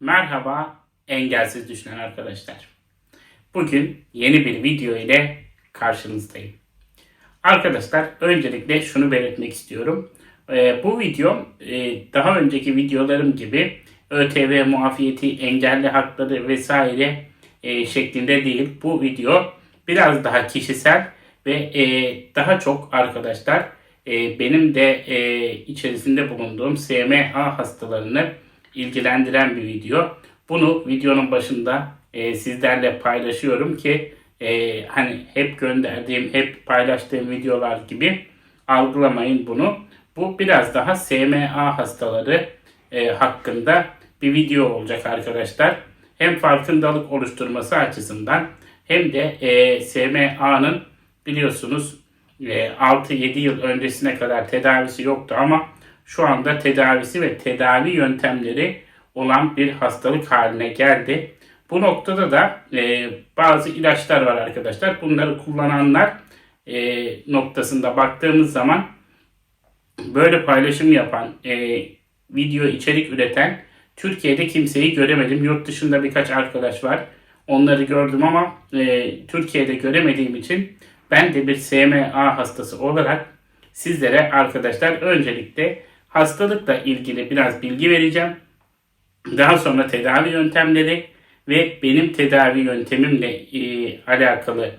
Merhaba engelsiz düşünen arkadaşlar. Bugün yeni bir video ile karşınızdayım. Arkadaşlar öncelikle şunu belirtmek istiyorum. Ee, bu video e, daha önceki videolarım gibi ÖTV muafiyeti, engelli hakları vesaire e, şeklinde değil. Bu video biraz daha kişisel ve e, daha çok arkadaşlar benim de içerisinde bulunduğum SMA hastalarını ilgilendiren bir video. Bunu videonun başında e, sizlerle paylaşıyorum ki e, hani hep gönderdiğim, hep paylaştığım videolar gibi algılamayın bunu. Bu biraz daha SMA hastaları e, hakkında bir video olacak arkadaşlar. Hem farkındalık oluşturması açısından hem de e, SMA'nın biliyorsunuz e, 6-7 yıl öncesine kadar tedavisi yoktu ama şu anda tedavisi ve tedavi yöntemleri olan bir hastalık haline geldi. Bu noktada da e, bazı ilaçlar var arkadaşlar. Bunları kullananlar e, noktasında baktığımız zaman böyle paylaşım yapan, e, video içerik üreten Türkiye'de kimseyi göremedim. Yurt dışında birkaç arkadaş var. Onları gördüm ama e, Türkiye'de göremediğim için ben de bir SMA hastası olarak sizlere arkadaşlar öncelikle hastalıkla ilgili biraz bilgi vereceğim. Daha sonra tedavi yöntemleri ve benim tedavi yöntemimle e, alakalı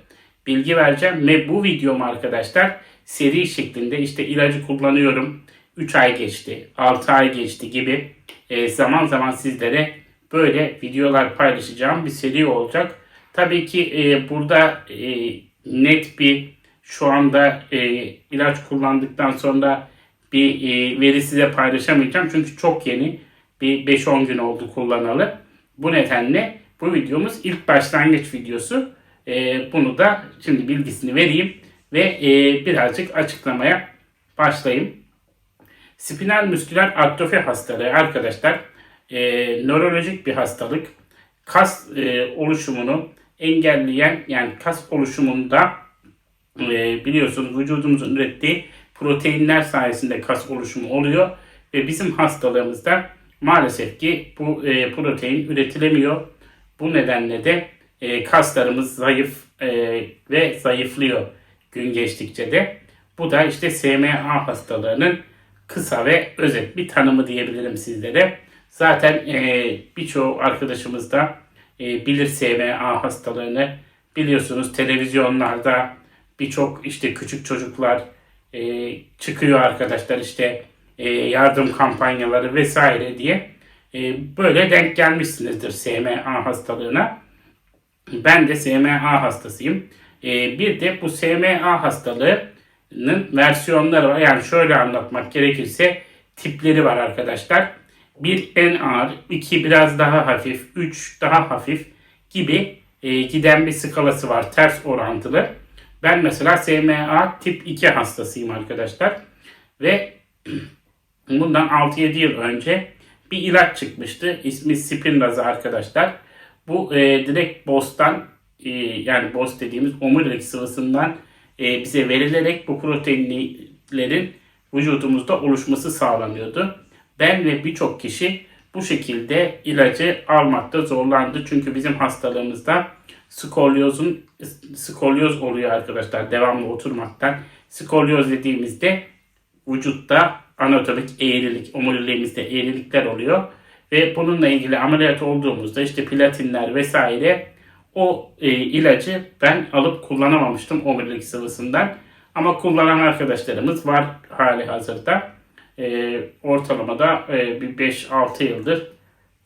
bilgi vereceğim. Ve bu videom arkadaşlar seri şeklinde işte ilacı kullanıyorum. 3 ay geçti, 6 ay geçti gibi e, zaman zaman sizlere böyle videolar paylaşacağım bir seri olacak. Tabii ki e, burada e, net bir şu anda e, ilaç kullandıktan sonra bir e, veri size paylaşamayacağım. Çünkü çok yeni bir 5-10 gün oldu kullanalı. Bu nedenle bu videomuz ilk başlangıç videosu. E, bunu da şimdi bilgisini vereyim ve e, birazcık açıklamaya başlayayım. Spinal müsküler atrofi hastalığı arkadaşlar nörolojik bir hastalık. Kas oluşumunu engelleyen yani kas oluşumunda biliyorsunuz vücudumuzun ürettiği proteinler sayesinde kas oluşumu oluyor ve bizim hastalığımızda maalesef ki bu e, protein üretilemiyor. Bu nedenle de e, kaslarımız zayıf e, ve zayıflıyor gün geçtikçe de. Bu da işte SMA hastalığının kısa ve özet bir tanımı diyebilirim sizlere. Zaten e, birçoğu arkadaşımız da e, bilir SMA hastalığını. Biliyorsunuz televizyonlarda birçok işte küçük çocuklar e, çıkıyor arkadaşlar işte e, yardım kampanyaları vesaire diye e, böyle denk gelmişsinizdir SMA hastalığına. Ben de SMA hastasıyım. E, bir de bu SMA hastalığının versiyonları var. Yani şöyle anlatmak gerekirse tipleri var arkadaşlar. Bir en ağır, iki biraz daha hafif, üç daha hafif gibi e, giden bir skalası var ters orantılı. Ben mesela SMA tip 2 hastasıyım arkadaşlar. Ve bundan 6-7 yıl önce bir ilaç çıkmıştı. İsmi Spinraza arkadaşlar. Bu e, direkt BOS'tan e, yani BOS dediğimiz omurilik sıvısından e, bize verilerek bu proteinlerin vücudumuzda oluşması sağlanıyordu. Ben ve birçok kişi bu şekilde ilacı almakta zorlandı. Çünkü bizim hastalığımızda skolyozun skolyoz oluyor arkadaşlar devamlı oturmaktan. Skolyoz dediğimizde vücutta anatomik eğrilik, omuriliğimizde eğrilikler oluyor. Ve bununla ilgili ameliyat olduğumuzda işte platinler vesaire o e, ilacı ben alıp kullanamamıştım omurilik sıvısından. Ama kullanan arkadaşlarımız var hali hazırda. E, ortalamada e, bir 5-6 yıldır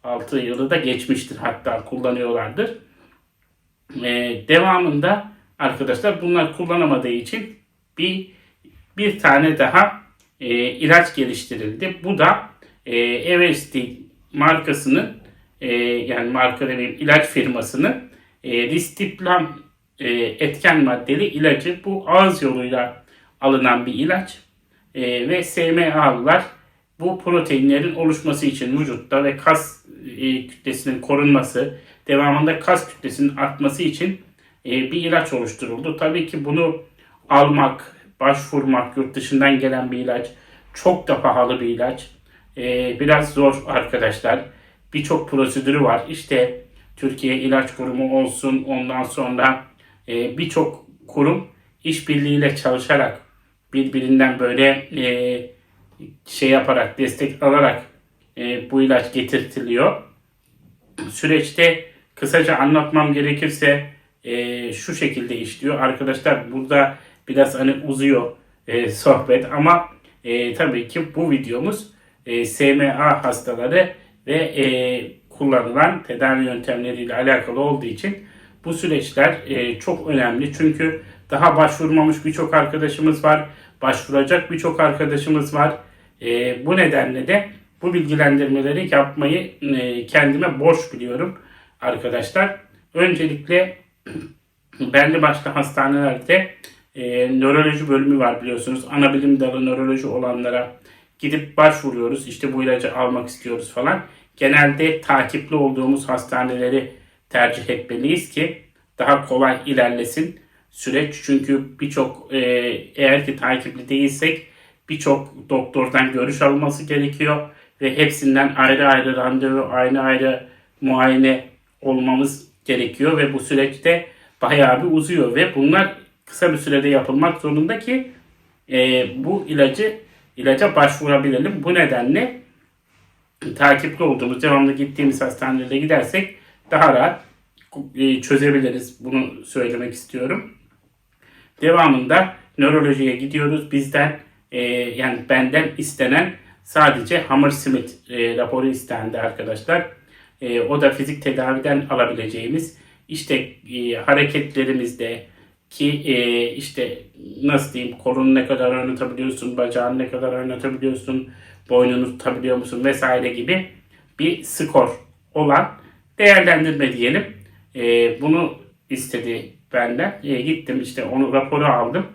6 yılı da geçmiştir hatta kullanıyorlardır. E, devamında arkadaşlar bunlar kullanamadığı için bir bir tane daha e, ilaç geliştirildi. Bu da e, Everesti markasının e, yani marka demeyeyim ilaç firmasının e, Ristiplam e, etken maddeli ilacı. Bu ağız yoluyla alınan bir ilaç. E, ve SMA'lılar bu proteinlerin oluşması için vücutta ve kas e, kütlesinin korunması, devamında kas kütlesinin artması için e, bir ilaç oluşturuldu. Tabii ki bunu almak, başvurmak, yurt dışından gelen bir ilaç, çok da pahalı bir ilaç. E, biraz zor arkadaşlar. birçok prosedürü var. İşte Türkiye İlaç Kurumu olsun ondan sonra e, birçok kurum işbirliğiyle çalışarak birbirinden böyle e, şey yaparak destek alarak e, bu ilaç getirtiliyor. Süreçte kısaca anlatmam gerekirse e, şu şekilde işliyor. Arkadaşlar burada biraz hani uzuyor e, sohbet ama e, tabii ki bu videomuz e, SMA hastaları ve e, kullanılan tedavi yöntemleriyle alakalı olduğu için bu süreçler e, çok önemli. Çünkü daha başvurmamış birçok arkadaşımız var. Başvuracak birçok arkadaşımız var. E, bu nedenle de bu bilgilendirmeleri yapmayı e, kendime borç biliyorum arkadaşlar. Öncelikle belli başlı hastanelerde e, nöroloji bölümü var biliyorsunuz. Ana bilim dalı nöroloji olanlara gidip başvuruyoruz. İşte bu ilacı almak istiyoruz falan. Genelde takipli olduğumuz hastaneleri tercih etmeliyiz ki daha kolay ilerlesin süreç. Çünkü birçok e, eğer ki takipli değilsek birçok doktordan görüş alması gerekiyor ve hepsinden ayrı ayrı randevu, ayrı ayrı muayene olmamız gerekiyor ve bu süreçte bayağı bir uzuyor ve bunlar kısa bir sürede yapılmak zorunda ki e, bu ilacı ilaca başvurabilelim. Bu nedenle takipli olduğumuz, devamlı gittiğimiz hastanelere gidersek daha rahat e, çözebiliriz. Bunu söylemek istiyorum. Devamında nörolojiye gidiyoruz. Bizden e, yani benden istenen sadece Hammersmith e, raporu istendi arkadaşlar. E, o da fizik tedaviden alabileceğimiz işte e, hareketlerimizde ki e, işte nasıl diyeyim kolunu ne kadar oynatabiliyorsun, bacağını ne kadar oynatabiliyorsun, boynunu tutabiliyor musun vesaire gibi bir skor olan değerlendirme diyelim. E, bunu istedi benden. E, gittim işte onu raporu aldım.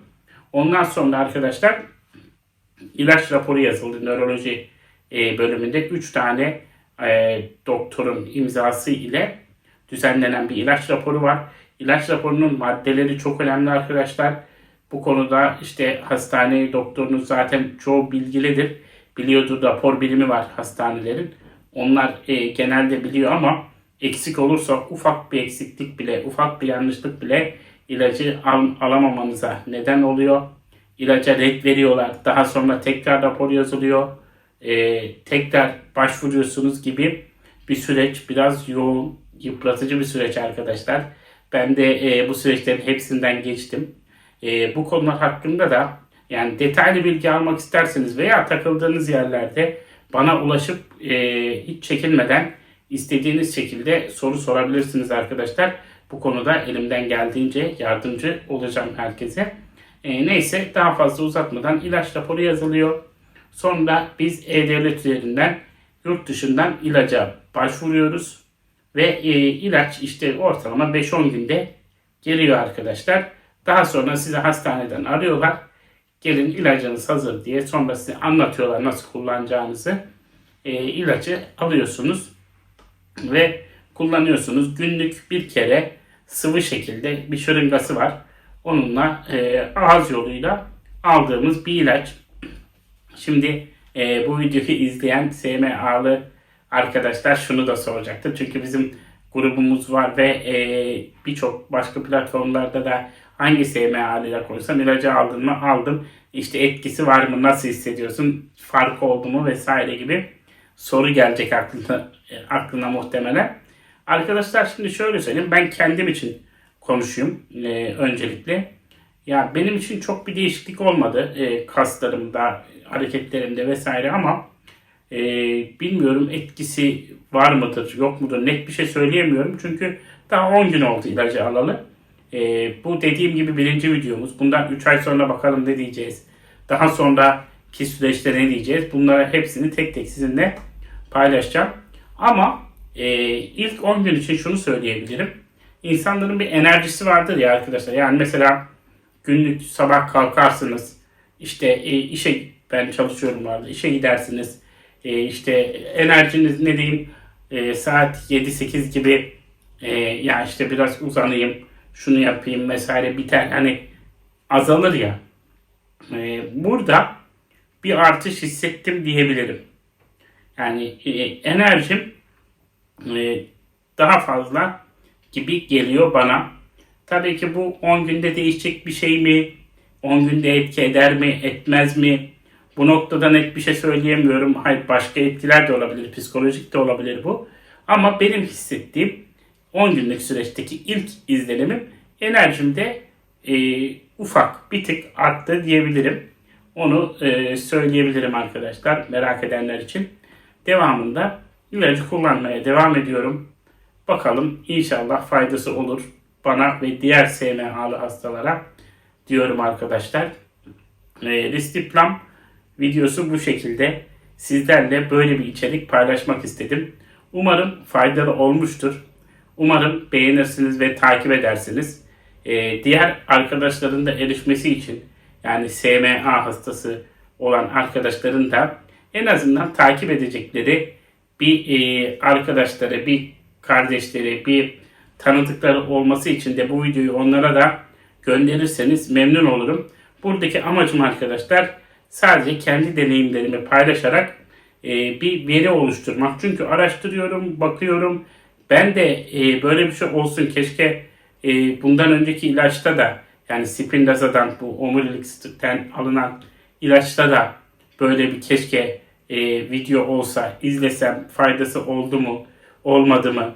Ondan sonra arkadaşlar ilaç raporu yazıldı nöroloji e, bölümünde. 3 tane e, doktorun imzası ile düzenlenen bir ilaç raporu var. İlaç raporunun maddeleri çok önemli arkadaşlar. Bu konuda işte hastane doktorunuz zaten çoğu bilgilidir. Biliyordur rapor bilimi var hastanelerin. Onlar e, genelde biliyor ama eksik olursa ufak bir eksiklik bile, ufak bir yanlışlık bile ilacı al, alamamanıza neden oluyor. İlaca red veriyorlar. Daha sonra tekrar rapor yazılıyor. E, tekrar başvuruyorsunuz gibi bir süreç. Biraz yoğun, yıpratıcı bir süreç arkadaşlar. Ben de e, bu süreçlerin hepsinden geçtim. E, bu konular hakkında da yani detaylı bilgi almak isterseniz veya takıldığınız yerlerde bana ulaşıp e, hiç çekinmeden istediğiniz şekilde soru sorabilirsiniz arkadaşlar. Bu konuda elimden geldiğince yardımcı olacağım herkese. E, neyse daha fazla uzatmadan ilaç raporu yazılıyor. Sonra biz E-Devlet üzerinden yurt dışından ilaca başvuruyoruz. Ve e, ilaç işte ortalama 5-10 günde geliyor arkadaşlar. Daha sonra size hastaneden arıyorlar. Gelin ilacınız hazır diye. Sonra size anlatıyorlar nasıl kullanacağınızı. E, ilacı alıyorsunuz ve kullanıyorsunuz. Günlük bir kere sıvı şekilde bir şırıngası var. Onunla e, ağız yoluyla aldığımız bir ilaç. Şimdi e, bu videoyu izleyen SMA'lı arkadaşlar şunu da soracaktır. Çünkü bizim grubumuz var ve e, birçok başka platformlarda da hangi SMA ile koysam ilacı aldın mı? Aldım. İşte etkisi var mı? Nasıl hissediyorsun? Farkı oldu mu? Vesaire gibi soru gelecek aklına, aklına muhtemelen. Arkadaşlar şimdi şöyle söyleyeyim. Ben kendim için konuşayım e, öncelikle. Ya benim için çok bir değişiklik olmadı e, kaslarımda, hareketlerimde vesaire ama e, bilmiyorum etkisi var mıdır, yok mudur net bir şey söyleyemiyorum. Çünkü daha 10 gün oldu ilacı alalı. E, bu dediğim gibi birinci videomuz. Bundan 3 ay sonra bakalım ne diyeceğiz. Daha sonraki süreçte ne diyeceğiz. Bunlara hepsini tek tek sizinle paylaşacağım. Ama e, ilk 10 gün için şunu söyleyebilirim. İnsanların bir enerjisi vardır ya arkadaşlar. Yani mesela günlük sabah kalkarsınız. İşte e, işe ben çalışıyorum vardı. İşe gidersiniz e, işte enerjiniz ne diyeyim e, saat 7-8 gibi e, ya işte biraz uzanayım şunu yapayım vesaire biter hani azalır ya e, burada bir artış hissettim diyebilirim. Yani e, enerjim e, daha fazla gibi geliyor bana. Tabii ki bu 10 günde değişecek bir şey mi? 10 günde etki eder mi, etmez mi? Bu noktada net bir şey söyleyemiyorum. Hayır başka etkiler de olabilir, psikolojik de olabilir bu. Ama benim hissettiğim 10 günlük süreçteki ilk izlenimim enerjimde e, ufak bir tık arttı diyebilirim. Onu e, söyleyebilirim arkadaşlar merak edenler için. Devamında ilacı kullanmaya devam ediyorum. Bakalım inşallah faydası olur bana ve diğer SMA'lı hastalara diyorum arkadaşlar. E, Ristiplam videosu bu şekilde. Sizlerle böyle bir içerik paylaşmak istedim. Umarım faydalı olmuştur. Umarım beğenirsiniz ve takip edersiniz. Ee, diğer arkadaşların da erişmesi için yani SMA hastası olan arkadaşların da en azından takip edecekleri bir e, arkadaşları, bir kardeşleri, bir tanıdıkları olması için de bu videoyu onlara da gönderirseniz memnun olurum. Buradaki amacım arkadaşlar sadece kendi deneyimlerimi paylaşarak e, bir veri oluşturmak. Çünkü araştırıyorum, bakıyorum. Ben de e, böyle bir şey olsun keşke e, bundan önceki ilaçta da yani Spindaza'dan bu omurilikten alınan ilaçta da böyle bir keşke e, video olsa izlesem faydası oldu mu olmadı mı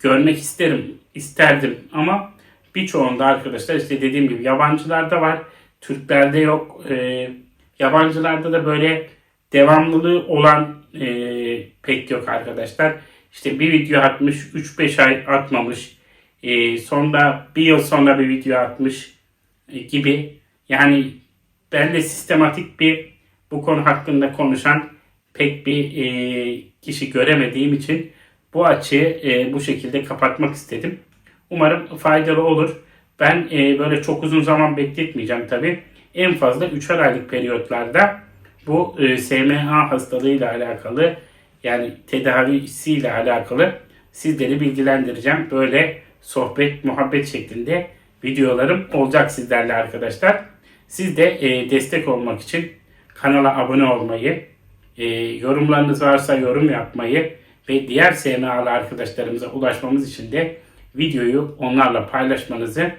görmek isterim isterdim ama birçoğunda arkadaşlar işte dediğim gibi yabancılarda var Türklerde yok e, yabancılarda da böyle devamlılığı olan e, pek yok arkadaşlar. İşte bir video atmış, 3-5 ay atmamış. E, sonra bir yıl sonra bir video atmış e, gibi. Yani ben de sistematik bir bu konu hakkında konuşan pek bir e, kişi göremediğim için bu açığı e, bu şekilde kapatmak istedim. Umarım faydalı olur. Ben e, böyle çok uzun zaman bekletmeyeceğim tabi. En fazla 3'er aylık periyotlarda bu e, SMA hastalığıyla alakalı yani tedavisiyle alakalı sizleri bilgilendireceğim. Böyle sohbet, muhabbet şeklinde videolarım olacak sizlerle arkadaşlar. Siz de e, destek olmak için kanala abone olmayı, e, yorumlarınız varsa yorum yapmayı ve diğer SMA'lı arkadaşlarımıza ulaşmamız için de videoyu onlarla paylaşmanızı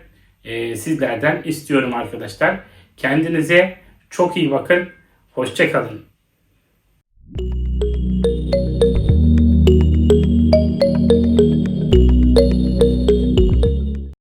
e, sizlerden istiyorum arkadaşlar. Kendinize çok iyi bakın. Hoşçakalın.